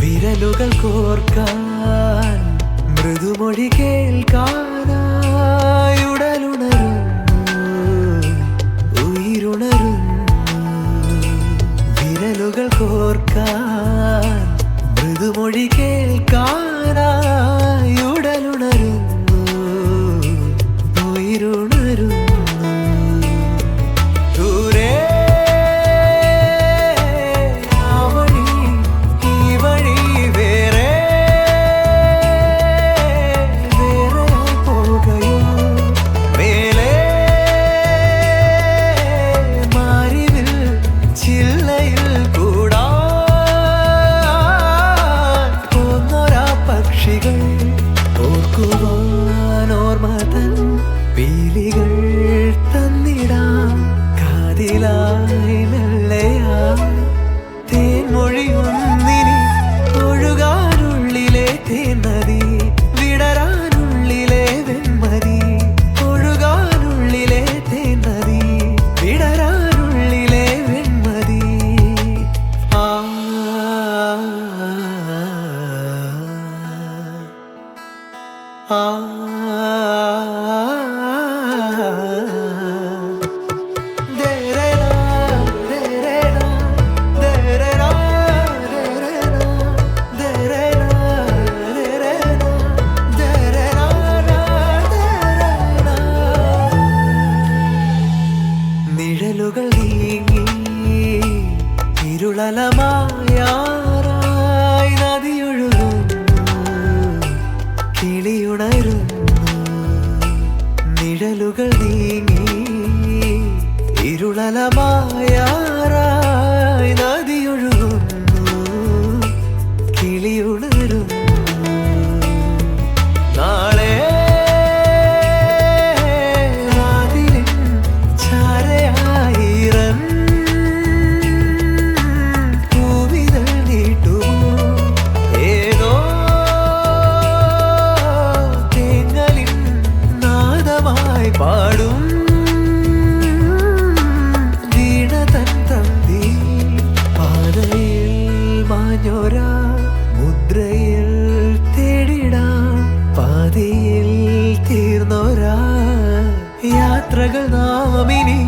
വിരലുകൾ കോർക്കാൻ മൃദുമൊഴി കേൾക്കാനായുടലുണരുന്നു ഉயிருണരുന്നു വിരലുകൾ കോർക്കാൻ മൃദുമൊഴി കേൾക്കാനായി പീലികൾ തന്നിടാം. കാതിലായി നിഴലുകൾ നീങ്ങി ഇരുളലമായാറായി നിഴലുകൾ പാടും. വീണ തൻ തന്തി പാതയിൽ മാഞ്ഞോരാ മുദ്രയിൽ തേടിടാം പാതിയിൽ തീർന്നോരാ. യാത്രകൾ നാമിനി